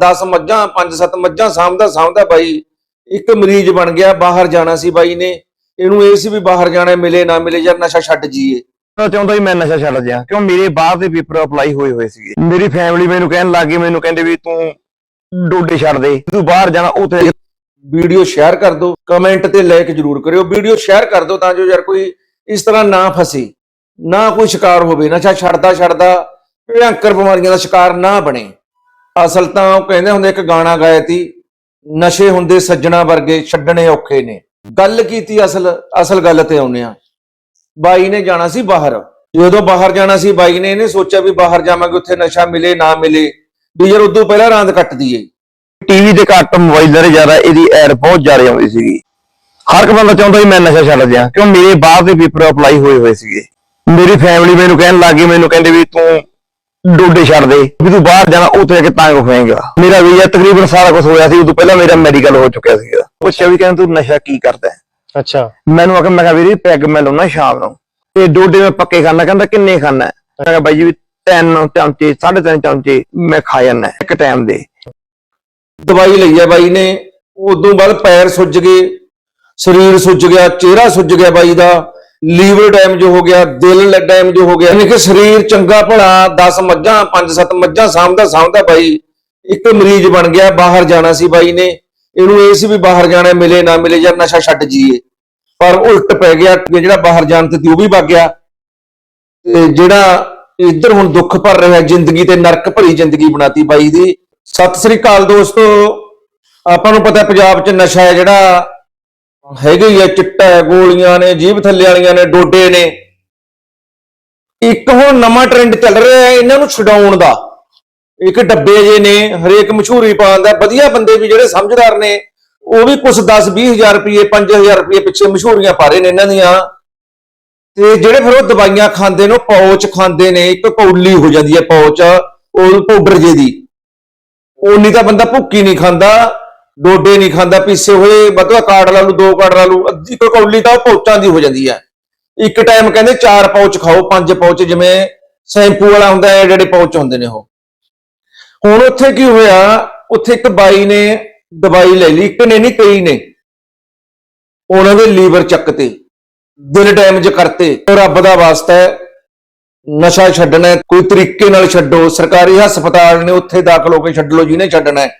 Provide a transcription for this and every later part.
10 ਮੱਝਾਂ 5-7 ਮੱਝਾਂ ਸਾਂਭਦਾ ਸਾਂਭਦਾ ਬਾਈ। ਇੱਕ ਮਰੀਜ਼ ਬਣ ਗਿਆ ਬਾਹਰ ਜਾਣਾ ਸੀ ਬਾਈ ਨੇ। ਇਹਨੂੰ ਇਹ ਸੀ ਵੀ ਬਾਹਰ ਜਾਣਾ ਮਿਲੇ ਨਾ ਮਿਲੇ ਯਾਰ ਨਸ਼ਾ ਛੱਡ ਜੀਏ ਮੈਂ ਚਾਹੁੰਦਾ ਵੀ ਮੈਂ ਨਸ਼ਾ ਛੱਡ ਦਿਆਂ ਕਿਉਂ ਮੇਰੇ ਬਾਹਰ ਦੇ ਪੇਪਰ ਅਪਲਾਈ ਹੋਏ ਹੋਏ ਸੀਗੇ। ਮੇਰੀ ਫੈਮਿਲੀ ਮੈਨੂੰ ਕਹਿਣ ਲੱਗ ਗਈ ਮੈਨੂੰ ਕਹਿੰਦੇ ਵੀ ਤੂੰ ਡੋਡੇ ਛੱਡ ਦੇ ਤੂੰ ਬਾਹਰ ਜਾਣਾ ਉੱਥੇ ਵੀਡੀਓ ਸ਼ੇਅਰ ਕਰ ਦਿਓ ਕਮੈਂਟ ਤੇ ਲਾਈਕ ਜਰੂਰ ਕਰਿਓ। ਵੀਡੀਓ ਸ਼ੇਅਰ ਕਰ ਦਿਓ ਤਾਂ ਜੋ ਯਾਰ ਕੋਈ ਇਸ ਤਰ੍ਹਾਂ ਨਾ ਫਸੇ ਨਾ ਕੋਈ ਸ਼ਿਕਾਰ ਹੋਵੇ। ਨਸ਼ਾ ਛੱਡਦਾ ਛੱਡਦਾ ਭਿਆਨਕ ਬਿਮਾਰੀਆਂ ਦਾ ਸ਼ਿਕਾਰ ਨਾ ਬਣੇ। ਅਸਲ ਤਾਂ ਉਹ ਕਹਿੰਦੇ ਹੁੰਦੇ ਇੱਕ ਗਾਣਾ ਗਾਇਆ ਤੀ, ਨਸ਼ੇ ਹੁੰਦੇ ਸੱਜਣਾ ਵਰਗੇ, ਛੱਡਣੇ ਔਖੇ ਨੇ। ਗੱਲ ਕੀਤੀ ਅਸਲ ਅਸਲ ਗੱਲ ਤੇ ਆਉਨੇ ਆ ਬਾਈ ਨੇ ਜਾਣਾ ਸੀ ਬਾਹਰ। ਜਦੋਂ ਬਾਹਰ ਜਾਣਾ ਸੀ, ਬਾਈ ਨੇ ਇਹਨੇ ਸੋਚਿਆ ਵੀ ਬਾਹਰ ਜਾਵਾਂਗੇ, ਉੱਥੇ ਨਸ਼ਾ ਮਿਲੇ, ਨਾ ਮਿਲੇ, ਵੀ ਯਾਰ ਉਦੋਂ ਪਹਿਲਾਂ ਰਾਂਦ ਕੱਟ ਦਈਏ। ਟੀਵੀ ਦੇ ਘੱਟ ਮੋਬਾਈਲਾਂ ਦੇ ਜ਼ਿਆਦਾ ਇਹਦੀ ਐਡ ਬਹੁਤ ਜ਼ਿਆਦਾ ਆਉਂਦੀ ਸੀਗੀ। ਹਰ ਇੱਕ ਬੰਦਾ ਚਾਹੁੰਦਾ ਵੀ ਮੈਂ ਨਸ਼ਾ ਛੱਡ ਦਿਆਂ, ਕਿਉਂ ਮੇਰੇ ਬਾਹਰ ਦੇ ਪੇਪਰ ਅਪਲਾਈ ਹੋਏ ਹੋਏ ਸੀਗੇ। ਮੇਰੀ ਫੈਮਿਲੀ ਮੈਨੂੰ ਕਹਿਣ ਲੱਗ ਗਈ, ਮੈਨੂੰ ਕਹਿੰਦੇ ਵੀ ਤੂੰ ਡੋਡੇ ਛੱਡ ਦੇ। ਵੀ ਤੂੰ ਬਾਹਰ ਜਾਣਾ ਉੱਥੇ ਜਾ ਕੇ ਤਾਂ ਹੋਏਗਾ। ਮੇਰਾ ਵੀਜ਼ਾ ਤਕਰੀਬਨ ਸਾਰਾ ਕੁਝ ਹੋਇਆ ਸੀ ਉਦੋਂ ਪਹਿਲਾਂ ਮੇਰਾ ਮੈਡੀਕਲ ਹੋ ਚੁੱਕਿਆ ਸੀਗਾ ਪੁੱਛਿਆ ਵੀ ਕਹਿੰਦਾ ਤੂੰ ਨਸ਼ਾ ਕੀ ਕਰਦਾ ਹੈ? ਅੱਛਾ। ਮੈਨੂੰ ਆਖਿਆ ਮੈਂ ਕਿਹਾ ਵੀਰੇ ਪੈਗ ਮੈਂ ਲਾਉਣਾ ਸ਼ਾਮ ਨੂੰ। ਤੇ ਡੋਡੇ ਮੈਂ ਪੱਕੇ ਖਾਣਾ ਕਹਿੰਦਾ ਕਿੰਨੇ ਖਾਣਾ ਹੈ? ਮੈਂ ਕਿਹਾ ਬਾਈ ਜੀ ਵੀ ਤਿੰਨ ਚਮਚੇ ਸਾਢੇ ਤਿੰਨ ਚਮਚੇ ਮੈਂ ਖਾ ਜਾਂਦਾ ਇੱਕ ਟਾਈਮ ਦੇ। ਦਵਾਈ ਲਈ ਹੈ ਬਾਈ ਨੇ। ਉਦੋਂ ਬਾਅਦ ਪੈਰ ਸੁੱਜ ਗਏ ਸਰੀਰ ਸੁੱਜ ਗਿਆ ਚਿਹਰਾ ਸੁੱਜ ਗਿਆ ਬਾਈ ਦਾ। ਲੀਵਰ ਡੈਮੇਜ ਹੋ ਗਿਆ, ਦਿਲ ਡੈਮੇਜ ਹੋ ਗਿਆ, ਯਾਨੀ ਕਿ ਸਰੀਰ ਚੰਗਾ ਭਲਾ 10 ਮੱਝਾਂ 5-7 ਮੱਝਾਂ, ਸਾਂਭਦਾ ਸਾਂਭਦਾ ਬਾਈ, ਇੱਕ ਮਰੀਜ਼ ਬਣ ਗਿਆ, ਬਾਹਰ ਜਾਣਾ ਸੀ ਬਾਈ ਨੇ, ਇਹਨੂੰ ਇਹ ਸੀ ਵੀ ਬਾਹਰ ਜਾਣਾ ਮਿਲੇ, ਨਾ ਮਿਲੇ, ਜਾਂ ਨਸ਼ਾ ਛੱਡ ਜੀਏ ਪਰ ਉਲਟ ਪੈ ਗਿਆ, ਜਿਹੜਾ ਬਾਹਰ ਜਾਣ ਤੇ ਉਹ ਵੀ ਵਗ ਗਿਆ। ਤੇ ਜਿਹੜਾ ਇੱਧਰ ਹੁਣ ਦੁੱਖ ਭਰ ਰਿਹਾ, ਜ਼ਿੰਦਗੀ ਤੇ ਨਰਕ ਭਰੀ ਜ਼ਿੰਦਗੀ ਬਣਾਤੀ ਬਾਈ ਦੀ। ਸਤਿ ਸ੍ਰੀ ਅਕਾਲ ਦੋਸਤੋ, ਆਪਾਂ ਨੂੰ ਪਤਾ ਪੰਜਾਬ 'ਚ ਨਸ਼ਾ ਹੈ ਜਿਹੜਾ ਹੈਗੇ ਹੀ ਹੈ ਚਿੱਟਾ ਹੈ ਗੋਲੀਆਂ ਨੇ, ਜੀਭ ਥੱਲੇ ਵਾਲੀਆਂ ਨੇ, ਡੋਡੇ ਨੇ। ਇੱਕ ਹੁਣ ਨਵਾਂ ਟ੍ਰੈਂਡ ਚੱਲ ਰਿਹਾ ਹੈ ਇਹਨਾਂ ਨੂੰ ਛਡਾਉਣ ਦਾ। ਇੱਕ ਡੱਬੇ ਜੇ ਨੇ, ਹਰੇਕ ਮਸ਼ਹੂਰੀ ਪਾਉਂਦਾ ਵਧੀਆ ਬੰਦੇ ਵੀ ਜਿਹੜੇ ਸਮਝਦਾਰ ਨੇ, ਉਹ ਵੀ ਕੁਝ 10 20000 ਰੁਪਏ 5000 ਰੁਪਏ ਪਿੱਛੇ ਮਸ਼ਹੂਰੀਆਂ ਪਾ ਰਹੇ ਨੇ ਇਹਨਾਂ ਦੀਆਂ। ਤੇ ਜਿਹੜੇ ਫਿਰ ਉਹ ਦਵਾਈਆਂ ਖਾਂਦੇ ਨੇ, ਉਹ ਪੌਚ ਖਾਂਦੇ ਨੇ, ਇੱਕ ਕੌਲੀ ਹੋ ਜਾਂਦੀ ਹੈ ਪੌਚ ਉਹ ਪਾਊਡਰ ਜੇ ਦੀ। ਉਨੀ ਤਾਂ ਬੰਦਾ ਭੁੱਕੀ ਨਹੀਂ ਖਾਂਦਾ। ਡੋਡੇ ਨਹੀਂ ਖਾਂਦਾ, ਪੀਸੇ ਹੋਏ ਬਤਵਾ ਕਾਰਡ ਲਾ ਲੂ ਦੋ ਕਾਰਡ ਲਾ ਲੂ ਅੱਧੀ ਕੋ ਕੌਲੀ ਤਾਂ ਉਹ ਪੌਚਾਂ ਦੀ ਹੋ ਜਾਂਦੀ ਹੈ। ਇੱਕ ਟਾਈਮ ਕਹਿੰਦੇ ਚਾਰ ਪੌਚ ਖਾਓ, ਪੰਜ ਪੌਚ ਜਿਵੇਂ ਸ਼ੈਂਪੂ ਵਾਲਾ ਹੁੰਦਾ ਹੈ ਜਿਹੜੇ ਪੌਚ ਹੁੰਦੇ ਨੇ ਉਹ। ਹੁਣ ਉੱਥੇ ਕੀ ਹੋਇਆ, ਉੱਥੇ ਇੱਕ ਬਾਈ ਨੇ ਦਵਾਈ ਲੈ ਲਈ, ਇੱਕ ਨੇ ਨਹੀਂ, ਕਈ ਨੇ। ਉਹਨਾਂ ਦੇ ਲੀਵਰ ਚੱਕਤੇ ਦਿਲ ਡੈਮੇਜ ਕਰਤੇ, ਰੱਬ ਦਾ ਵਾਸਤਾ ਨਸ਼ਾ ਛੱਡਣਾ ਕੋਈ ਤਰੀਕੇ ਨਾਲ ਛੱਡੋ, ਸਰਕਾਰੀ ਹਸਪਤਾਲ ਨੇ ਉੱਥੇ ਦਾਖਲ ਹੋ ਕੇ ਛੱਡ ਲਓ, ਜਿਹਨੇ ਛੱਡਣਾ ਹੈ।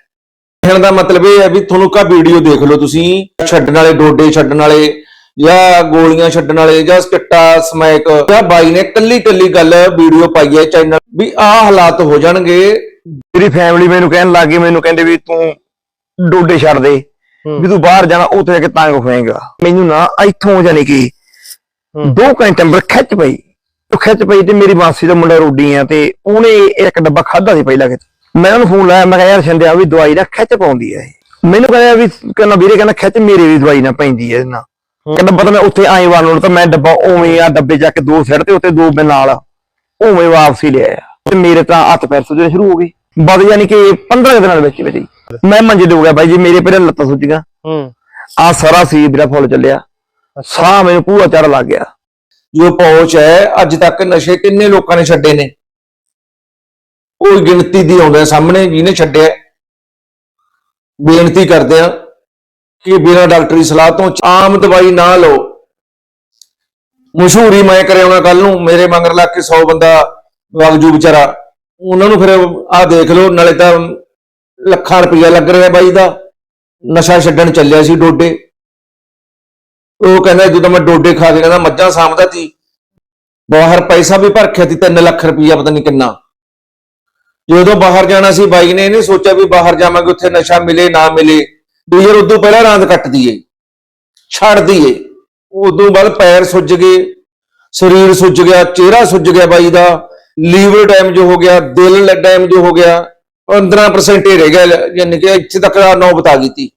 ਕਹਿਣ ਦਾ ਮਤਲਬ ਇਹ ਹੈ ਵੀ ਤੁਹਾਨੂੰ ਕਾ ਵੀਡੀਓ ਦੇਖ ਲਓ ਤੁਸੀਂ ਛੱਡਣ ਵਾਲੇ ਡੋਡੇ ਛੱਡਣ ਵਾਲੇ ਜਾਂ ਗੋਲੀਆਂ ਛੱਡਣ ਵਾਲੇ ਜਾਂ ਚਿੱਟਾ ਸਮੈਕ ਜਾਂ ਬਾਈ ਨੇ ਕੱਲੀ ਕੱਲੀ ਗੱਲ ਵੀਡੀਓ ਪਾਈ ਹੈ ਚੈਨਲ ਵੀ ਆਹ ਹਾਲਾਤ ਹੋ ਜਾਣਗੇ। ਮੇਰੀ ਫੈਮਿਲੀ ਮੈਨੂੰ ਕਹਿਣ ਲੱਗ ਗਈ ਮੈਨੂੰ ਕਹਿੰਦੇ ਵੀ ਤੂੰ ਡੋਡੇ ਛੱਡ ਦੇ ਵੀ ਤੂੰ ਬਾਹਰ ਜਾਣਾ ਉੱਥੇ ਜਾ ਕੇ ਤਾਂ ਹੋਏਗਾ। ਮੈਨੂੰ ਨਾ ਇੱਥੋਂ ਜਾਣੀ ਕਿ। ਦੋ ਘੰਟੇ ਅੰਦਰ ਖਿੱਚ ਪਈ। ਉਹ ਖਿੱਚ ਪਈ ਤੇ ਮੇਰੀ ਮਾਸੀ ਦਾ ਮੁੰਡਾ ਰੋਡੀ ਆ ਤੇ ਉਹਨੇ ਇੱਕ ਡੱਬਾ ਖਾਦਾ ਸੀ ਪਹਿਲਾਂ ਕਿਤੇ। ਮੈਂ ਉਹਨੂੰ ਫੋਨ ਲਾਇਆ ਮੈਂ ਕਿਹਾ ਯਾਰ ਛਿੰਦਿਆ ਵੀ ਦਵਾਈ ਨਾ ਖਿੱਚ ਪਾਉਂਦੀ ਹੈ ਇਹ। ਮੈਨੂੰ ਕਹਿੰਦਾ ਵੀ ਕਹਿੰਦਾ ਵੀਰੇ ਕਹਿੰਦਾ ਖਿੱਚ ਮੇਰੇ ਵੀ ਦਵਾਈ ਨਾ ਪੈਂਦੀ ਹੈ ਨਾਲ। ਕਹਿੰਦਾ ਪਤਾ ਮੈਂ ਉੱਥੇ ਆਏ ਵਾਰ ਨੂੰ ਤਾਂ ਮੈਂ ਡੱਬਾ ਉਵੇਂ ਆ ਡੱਬੇ ਜਾ ਕੇ ਦੋ ਸਿਰ ਤੇ ਉੱਤੇ ਦੋ ਮੈਂ ਨਾਲ ਉਵੇਂ ਵਾਪਸੀ ਲਿਆ ਤੇ ਮੇਰੇ ਤਾਂ ਹੱਥ ਪੈਰ ਸੁੱਜਣੇ ਸ਼ੁਰੂ ਹੋ ਗਏ। ਬਦ ਯਾਨੀ ਕਿ 15 ਕੁ ਦਿਨਾਂ ਦੇ ਵਿੱਚ ਵਿੱਚ ਹੀ ਮੈਂ ਮੰਜੇ ਤੇ ਹੋ ਗਿਆ ਬਾਈ ਜੀ ਮੇਰੇ ਪਹਿਲਾਂ ਲੱਤਾਂ ਸੁੱਜੀਆਂ। ਹੂੰ। ਆ ਸਾਰਾ ਸੀ ਮੇਰਾ ਫੁੱਲ ਚੱਲਿਆ। ਸਾਹ ਮੈਨੂੰ ਪੂਰਾ ਚੜ ਲੱਗ ਗਿਆ। ਜੋ ਪਹੁੰਚ ਹੈ ਅੱਜ ਤੱਕ ਨਸ਼ੇ ਕਿੰਨੇ ਲੋਕਾਂ ਨੇ ਛੱਡੇ ਨੇ? ਕੋਈ ਗਿਣਤੀ ਦੀ ਆਉਂਦਾ ਸਾਹਮਣੇ, ਜਿਹਨੇ ਛੱਡਿਆ। ਬੇਨਤੀ ਕਰਦੇ ਆ ਕਿ ਬਿਨਾਂ ਡਾਕਟਰੀ ਸਲਾਹ ਤੋਂ ਆਮ ਦਵਾਈ ਨਾ ਲਓ। ਮਸ਼ਹੂਰੀ ਮੈਂ ਕਰਿਆਉਣਾ ਕੱਲ ਨੂੰ, ਮੇਰੇ ਮੰਗਰ ਲੱਗ ਕੇ 100 ਬੰਦਾ ਵਗਜੂ ਵਿਚਾਰਾ। ਉਹਨਾਂ ਨੂੰ ਫਿਰ ਆਹ ਦੇਖ ਲਓ, ਨਾਲੇ ਤਾਂ ਲੱਖਾਂ ਰੁਪਈਆ ਲੱਗ ਰਿਹਾ ਬਾਈ ਦਾ। ਨਸ਼ਾ ਛੱਡਣ ਚੱਲਿਆ ਸੀ ਡੋਡੇ। ਉਹ ਕਹਿੰਦਾ, ਜਦੋਂ ਮੈਂ ਡੋਡੇ ਖਾ ਕੇ ਕਹਿੰਦਾ, ਮੱਝਾਂ ਸਾਂਭਦਾ ਸੀ। ਬਾਹਰ ਪੈਸਾ ਵੀ ਭਰਖਿਆ ਸੀ 3 ਲੱਖ ਰੁਪਈਆ ਪਤਾ ਨਹੀਂ ਕਿੰਨਾ। ਜਦੋਂ ਬਾਹਰ ਜਾਣਾ ਸੀ, ਬਾਈ ਨੇ ਇਹਨੇ ਸੋਚਿਆ ਵੀ ਬਾਹਰ ਜਾਵਾਂਗੇ, ਉੱਥੇ ਨਸ਼ਾ ਮਿਲੇ, ਨਾ ਮਿਲੇ। ਵੀ ਯਾਰ ਉਦੋਂ ਪਹਿਲਾਂ ਰਾਂਦ ਕੱਟ ਦਈਏ, ਛੱਡ ਦਈਏ। ਉਦੋਂ ਬਾਅਦ ਪੈਰ ਸੁੱਜ ਗਏ, ਸਰੀਰ ਸੁੱਜ ਗਿਆ, ਚਿਹਰਾ ਸੁੱਜ ਗਿਆ ਬਾਈ ਦਾ। ਲੀਵਰ ਡੈਮੇਜ ਹੋ ਗਿਆ, ਦਿਲ ਡੈਮੇਜ ਹੋ ਗਿਆ। 15% ਹੀ ਰਹਿ ਗਿਆ ਯਾਨੀ ਕਿ ਇੱਥੇ ਤੱਕ ਨੌਬਤ ਆ ਗਈ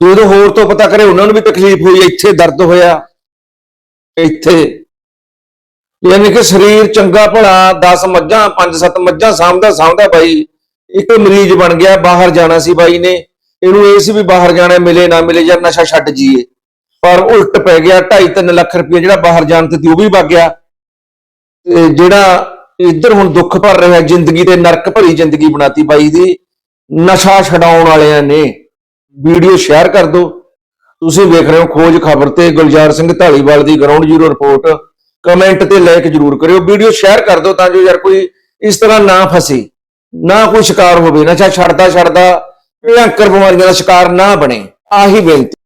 ਜਦੋਂ ਹੋਰ ਤੋਂ ਪਤਾ ਕਰੇ ਉਹਨਾਂ ਨੂੰ ਵੀ ਤਕਲੀਫ ਹੋਈ, ਇੱਥੇ ਦਰਦ ਹੋਇਆ। ਇੱਥੇ ਯਾਨੀ ਕਿ ਸਰੀਰ ਚੰਗਾ ਭਲਾ 10 ਮੱਝਾਂ 5-7 ਮੱਝਾਂ ਸਾਂਭਦਾ ਸਾਂਭਦਾ ਬਾਈ, ਇੱਕ ਮਰੀਜ਼ ਬਣ ਗਿਆ, ਬਾਹਰ ਜਾਣਾ ਸੀ ਬਾਈ ਨੇ, ਇਹਨੂੰ ਇਹ ਸੀ ਵੀ ਬਾਹਰ ਜਾਣਾ ਮਿਲੇ ਨਾ ਮਿਲੇ, ਜਾਂ ਨਸ਼ਾ ਛੱਡ ਜੀਏ ਪਰ ਉਲਟ ਪੈ ਗਿਆ 2.5-3 ਲੱਖ ਰੁਪਏ ਜਿਹੜਾ ਬਾਹਰ ਜਾਣ ਤੇ ਉਹ ਵੀ ਵਗ ਗਿਆ। ਤੇ ਜਿਹੜਾ ਇੱਧਰ ਹੁਣ ਦੁੱਖ ਭਰ ਰਿਹਾ, ਜ਼ਿੰਦਗੀ ਤੇ ਨਰਕ ਭਰੀ ਜ਼ਿੰਦਗੀ ਬਣਾਤੀ ਬਾਈ ਦੀ, ਨਸ਼ਾ ਛਡਾਉਣ ਵਾਲਿਆਂ ਨੇ। ਵੀਡੀਓ ਸ਼ੇਅਰ ਕਰ ਦਿਓ। ਤੁਸੀਂ ਵੇਖ ਰਹੇ ਹੋ ਖੋਜ ਖਬਰ ਤੇ ਗੁਲਜ਼ਾਰ ਸਿੰਘ ਢਾਲੀਵਾਲ ਦੀ ਗਰਾਊਂਡ ਜ਼ੀਰੋ ਰਿਪੋਰਟ ਕਮੈਂਟ ਤੇ ਲਾਈਕ ਜਰੂਰ ਕਰਿਓ ਵੀਡੀਓ ਸ਼ੇਅਰ ਕਰ ਦਿਓ ਤਾਂ ਜੋ ਯਾਰ ਕੋਈ ਇਸ ਤਰ੍ਹਾਂ ਨਾ ਫਸੇ, ਨਾ ਕੋਈ ਸ਼ਿਕਾਰ ਹੋਵੇ ਨਸ਼ਾ ਛੱਡਦਾ ਛੱਡਦਾ ਭਿਅੰਕਰ ਬਿਮਾਰੀਆਂ ਦਾ ਸ਼ਿਕਾਰ ਨਾ ਬਣੇ, ਆਹੀ ਬੇਨਤੀ।